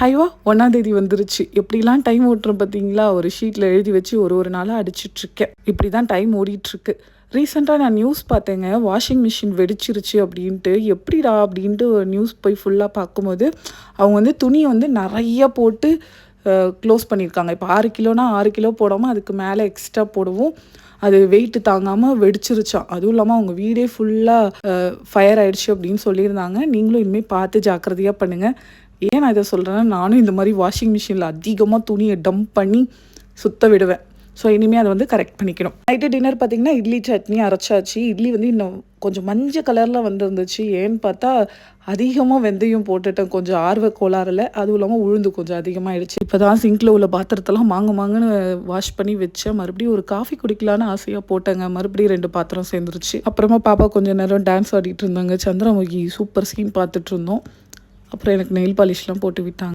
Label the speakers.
Speaker 1: ஹைவா ஒன்றாந்தேதி வந்துருச்சு. எப்படிலாம் டைம் ஓட்டுறோம் பார்த்தீங்களா? ஒரு ஷீட்டில் எழுதி வச்சு ஒரு ஒரு நாளாக அடிச்சிட்ருக்கேன் இப்படி தான் டைம் ஓடிட்டுருக்கு. ரீசெண்டாக நான் நியூஸ் பார்த்தேங்க. வாஷிங் மிஷின் வெடிச்சிருச்சு அப்படின்ட்டு. எப்படிடா அப்படின்ட்டு நியூஸ் போய் ஃபுல்லாக பார்க்கும்போது அவங்க வந்து துணியை வந்து நிறைய போட்டு க்ளோஸ் பண்ணியிருக்காங்க. இப்போ ஆறு கிலோனா ஆறு கிலோ போடாமல் அதுக்கு மேலே எக்ஸ்ட்ரா போடவும். அது வெயிட்டு தாங்காமல் வெடிச்சிருச்சான் அதுவும் இல்லாமல் அவங்க வீடே ஃபுல்லாக ஃபயர் ஆயிடுச்சு அப்படின்னு சொல்லியிருந்தாங்க. நீங்களும் இனிமேல் பார்த்து ஜாக்கிரதையாக பண்ணுங்கள் ஏன் நான் இதை சொல்கிறேன்னா நானும் இந்த மாதிரி வாஷிங் மிஷினில் அதிகமாக துணியை டம்ப் பண்ணி சுத்த விடுவேன். ஸோ இனிமேல் அதை வந்து கரெக்ட் பண்ணிக்கணும். நைட்டு டின்னர் பார்த்தீங்கன்னா இட்லி சட்னி அரைச்சாச்சு. இட்லி வந்து இன்னும் கொஞ்சம் மஞ்சள் கலரில் வந்துருந்துச்சு. ஏன்னு பார்த்தா அதிகமாக வெந்தயம் போட்டுட்டேன். கொஞ்சம் ஆர்வ கோளாறில். அதுவும் இல்லாமல் உளுந்து கொஞ்சம் அதிகமாகிடுச்சு இப்போ தான் சிங்கில் உள்ள பாத்திரத்தெல்லாம் மாங்க மாங்கன்னு வாஷ் பண்ணி வச்சேன். மறுபடியும் ஒரு காஃபி குடிக்கலான்னு ஆசையாக போட்டேங்க. மறுபடியும் ரெண்டு பாத்திரம் சேர்ந்துருச்சு. அப்புறமா பாப்பா கொஞ்சம் நேரம் டான்ஸ் ஆடிட்டு இருந்தாங்க. சந்திரமுகி சூப்பர் சீன் பார்த்துட்டு இருந்தோம். அப்புறம் எனக்கு நெயில் பாலிஷ்லாம் போட்டு விட்டாங்க.